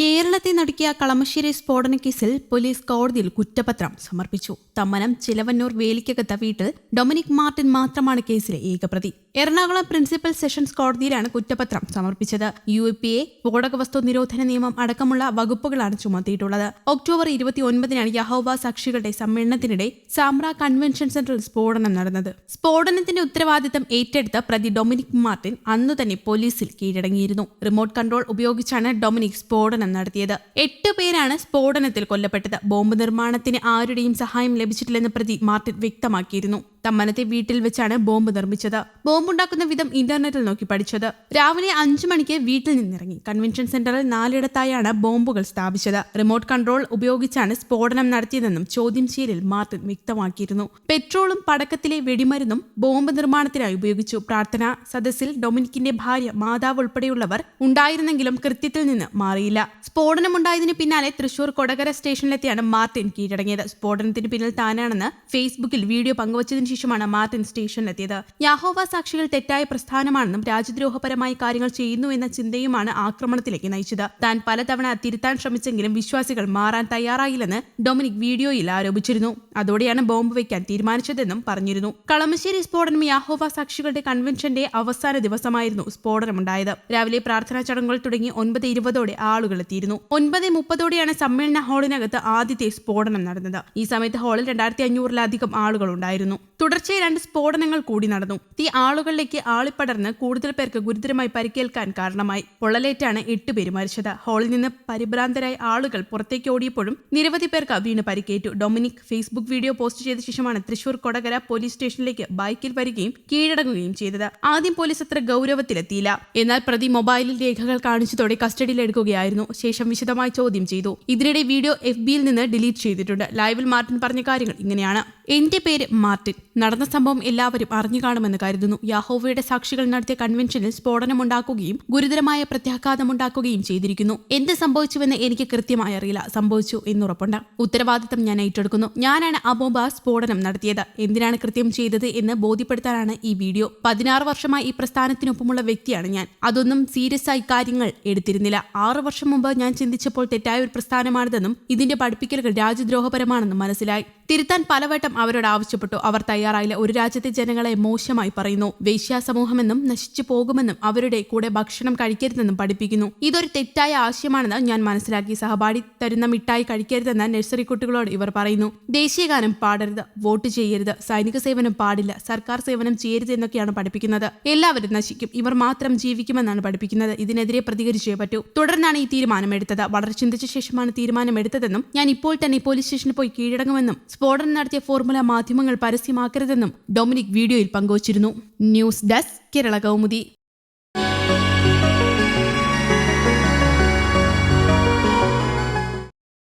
കേരളത്തെ നടുക്കിയ കളമശ്ശേരി സ്ഫോടന കേസിൽ പോലീസ് കോടതിയിൽ കുറ്റപത്രം സമർപ്പിച്ചു. തമ്മനം ചിലവന്നൂർ വേലിക്കകത്ത വീട്ടിൽ ഡൊമിനിക് മാർട്ടിൻ മാത്രമാണ് കേസിലെ ഏകപ്രതി എറണാകുളം പ്രിൻസിപ്പൽ സെഷൻസ് കോടതിയിലാണ് കുറ്റപത്രം സമർപ്പിച്ചത്. യു പി എ സ്ഫോടക വസ്തു നിരോധന നിയമം അടക്കമുള്ള വകുപ്പുകളാണ് ചുമത്തിയിട്ടുള്ളത്. ഒക്ടോബർ ഇരുപത്തി ഒൻപതിനാണ് യഹോവ സാക്ഷികളുടെ സമ്മേളനത്തിനിടെ സാമ്ര കൺവെൻഷൻ സെന്ററിൽ സ്ഫോടനം നടന്നത്. സ്ഫോടനത്തിന്റെ ഉത്തരവാദിത്തം ഏറ്റെടുത്ത പ്രതി ഡൊമിനിക് മാർട്ടിൻ അന്നു തന്നെ പോലീസിൽ കീഴടങ്ങിയിരുന്നു. റിമോട്ട് കൺട്രോൾ ഉപയോഗിച്ചാണ് ഡൊമിനിക് സ്ഫോടനം നടത്തിയത്. എട്ട് പേരാണ് സ്ഫോടനത്തിൽ കൊല്ലപ്പെട്ടത്. ബോംബ് നിർമ്മാണത്തിന് ആരുടെയും സഹായം ലഭിച്ചിട്ടില്ലെന്ന് പ്രതി മാർട്ടിൻ വ്യക്തമാക്കിയിരുന്നു. തമ്മനത്തെ വീട്ടിൽ വെച്ചാണ് ബോംബ് നിർമ്മിച്ചത്. ബോംബുണ്ടാക്കുന്ന വിധം ഇന്റർനെറ്റിൽ നോക്കി പഠിച്ചത്. രാവിലെ അഞ്ചു മണിക്ക് വീട്ടിൽ നിന്നിറങ്ങി. കൺവെൻഷൻ സെന്ററിൽ നാലിടത്തായാണ് ബോംബുകൾ സ്ഥാപിച്ചത്. റിമോട്ട് കൺട്രോൾ ഉപയോഗിച്ചാണ് സ്ഫോടനം നടത്തിയതെന്നും ചോദ്യം ചെയ്യലിൽ മാർട്ടിൻ വ്യക്തമാക്കിയിരുന്നു. പെട്രോളും പടക്കത്തിലെ വെടിമരുന്നും ബോംബ് നിർമ്മാണത്തിനായി ഉപയോഗിച്ചു. പ്രാർത്ഥന സദസ്സിൽ ഡൊമിനിക്കിന്റെ ഭാര്യ മാതാവ് ഉൾപ്പെടെയുള്ളവർ ഉണ്ടായിരുന്നെങ്കിലും കൃത്യത്തിൽ നിന്ന് മാറിയില്ല. സ്ഫോടനമുണ്ടായതിനു പിന്നാലെ തൃശൂർ കൊടകര സ്റ്റേഷനിലെത്തിയാണ് മാർട്ടിൻ കീഴടങ്ങിയത്. സ്ഫോടനത്തിന് പിന്നിൽ താനാണെന്ന് ഫേസ്ബുക്കിൽ വീഡിയോ പങ്കുവച്ചതിനു ശേഷമാണ് മാർട്ടിൻ സ്റ്റേഷനിലെത്തിയത്. യാഹോവ സാക്ഷികൾ തെറ്റായ പ്രസ്ഥാനമാണെന്നും രാജ്യദ്രോഹപരമായി കാര്യങ്ങൾ ചെയ്യുന്നു എന്ന ചിന്തയുമാണ് ആക്രമണത്തിലേക്ക് നയിച്ചത്. താൻ പലതവണ തിരുത്താൻ ശ്രമിച്ചെങ്കിലും വിശ്വാസികൾ മാറാൻ തയ്യാറായില്ലെന്ന് ഡൊമിനിക് വീഡിയോയിൽ ആരോപിച്ചിരുന്നു. അതോടെയാണ് ബോംബ് വയ്ക്കാൻ തീരുമാനിച്ചതെന്നും പറഞ്ഞിരുന്നു. കളമശ്ശേരി സ്ഫോടനം യാഹോവ സാക്ഷികളുടെ കൺവെൻഷന്റെ അവസാന ദിവസമായിരുന്നു സ്ഫോടനമുണ്ടായത്. രാവിലെ പ്രാർത്ഥനാ ചടങ്ങുകൾ തുടങ്ങി ഒൻപത് ഇരുപതോടെ ആളുകൾ എത്തിയിരുന്നു. ഒൻപത് മുപ്പതോടെയാണ് സമ്മേളന ഹാളിനകത്ത് ആദ്യത്തെ സ്ഫോടനം നടന്നത്. ഈ സമയത്ത് ഹാളിൽ രണ്ടായിരത്തി അഞ്ഞൂറിലധികം ആളുകൾ ഉണ്ടായിരുന്നു. തുടർച്ചയായി രണ്ട് സ്ഫോടനങ്ങൾ കൂടി നടന്നു. തീ ആളുകളിലേക്ക് ആളിപ്പടർന്ന് കൂടുതൽ പേർക്ക് ഗുരുതരമായി പരിക്കേൽക്കാൻ കാരണമായി. പൊള്ളലേറ്റാണ് എട്ടുപേര് മരിച്ചത്. ഹാളിൽ നിന്ന് പരിഭ്രാന്തരായ ആളുകൾ പുറത്തേക്ക് ഓടിയപ്പോഴും നിരവധി പേർക്ക് വീണ് പരിക്കേറ്റു. ഡൊമിനിക് ഫേസ്ബുക്ക് വീഡിയോ പോസ്റ്റ് ചെയ്ത ശേഷമാണ് തൃശൂർ കൊടകര പോലീസ് സ്റ്റേഷനിലേക്ക് ബൈക്കിൽ വരികയും കീഴടങ്ങുകയും ചെയ്തത്. ആദ്യം പോലീസ് അത്ര ഗൗരവത്തിലെത്തിയില്ല. എന്നാൽ പ്രതി മൊബൈലിൽ രേഖകൾ കാണിച്ചതോടെ കസ്റ്റഡിയിലെടുക്കുകയായിരുന്നു ശേഷം വിശദമായി ചോദ്യം ചെയ്തു. ഇതിനിടെ വീഡിയോ എഫ് ബിയിൽ നിന്ന് ഡിലീറ്റ് ചെയ്തിട്ടുണ്ട്. ലൈവിൽ മാർട്ടിൻ പറഞ്ഞ കാര്യങ്ങൾ ഇങ്ങനെയാണ്. എന്റെ പേര് മാർട്ടിൻ. നടന്ന സംഭവം എല്ലാവരും അറിഞ്ഞു കാണുമെന്ന് കരുതുന്നു. യാഹോവയുടെ സാക്ഷികൾ നടത്തിയ കൺവെൻഷനിൽ സ്ഫോടനമുണ്ടാക്കുകയും ഗുരുതരമായ പ്രത്യാഘാതമുണ്ടാക്കുകയും ചെയ്തിരിക്കുന്നു. എന്ത് സംഭവിച്ചുവെന്ന് എനിക്ക് കൃത്യമായി അറിയില്ല. സംഭവിച്ചു എന്നുറപ്പുണ്ട്. ഉത്തരവാദിത്തം ഞാൻ ഏറ്റെടുക്കുന്നു. ഞാനാണ് അബോബ സ്ഫോടനം നടത്തിയത്. എന്തിനാണ് കൃത്യം ചെയ്തത് എന്ന് ബോധ്യപ്പെടുത്താനാണ് ഈ വീഡിയോ. പതിനാറ് വർഷമായി ഈ പ്രസ്ഥാനത്തിനൊപ്പമുള്ള വ്യക്തിയാണ് ഞാൻ. അതൊന്നും സീരിയസ് ആയി കാര്യങ്ങൾ എടുത്തിരുന്നില്ല. ആറു വർഷം മുമ്പ് ഞാൻ ചിന്തിച്ചപ്പോൾ തെറ്റായ ഒരു പ്രസ്ഥാനമാണിതെന്നും ഇതിന്റെ പഠിപ്പിക്കലുകൾ രാജ്യദ്രോഹപരമാണെന്നും മനസ്സിലായി. തിരുത്താൻ പലവട്ടം അവരോട് ആവശ്യപ്പെട്ടു. അവർ തയ്യാറായില്ല. ഒരു രാജ്യത്തെ ജനങ്ങളെ മോശമായി പറയുന്നു. വേശ്യാ സമൂഹമെന്നും നശിച്ചു പോകുമെന്നും അവരുടെ കൂടെ ഭക്ഷണം കഴിക്കരുതെന്നും പഠിപ്പിക്കുന്നു. ഇതൊരു തെറ്റായ ആശയമാണെന്ന് ഞാൻ മനസ്സിലാക്കി. സഹപാഠി തരുന്ന മിഠായി കഴിക്കരുതെന്ന് നഴ്സറി കുട്ടികളോട് ഇവർ പറയുന്നു. ദേശീയഗാനം പാടരുത് വോട്ട് ചെയ്യരുത് സൈനിക സേവനം പാടില്ല സർക്കാർ സേവനം ചെയ്യരുത് എന്നൊക്കെയാണ് പഠിപ്പിക്കുന്നത്. എല്ലാവരും നശിക്കും. ഇവർ മാത്രം ജീവിക്കുമെന്നാണ് പഠിപ്പിക്കുന്നത്. ഇതിനെതിരെ പ്രതികരിച്ചേ പറ്റൂ. തുടർന്നാണ് ഈ തീരുമാനമെടുത്തത്. വളരെ ചിന്തിച്ച ശേഷമാണ് തീരുമാനമെടുത്തതെന്നും ഞാൻ ഇപ്പോൾ തന്നെ പോലീസ് സ്റ്റേഷനിൽ പോയി കീഴടങ്ങുമെന്നും സ്ഫോടനം നടത്തിയ ഫോർമുല മാധ്യമങ്ങൾ പരസ്യമാക്കരുതെന്നും ഡൊമിനിക് വീഡിയോയിൽ പങ്കുവച്ചിരുന്നു. News desk Kerala Kaumudi.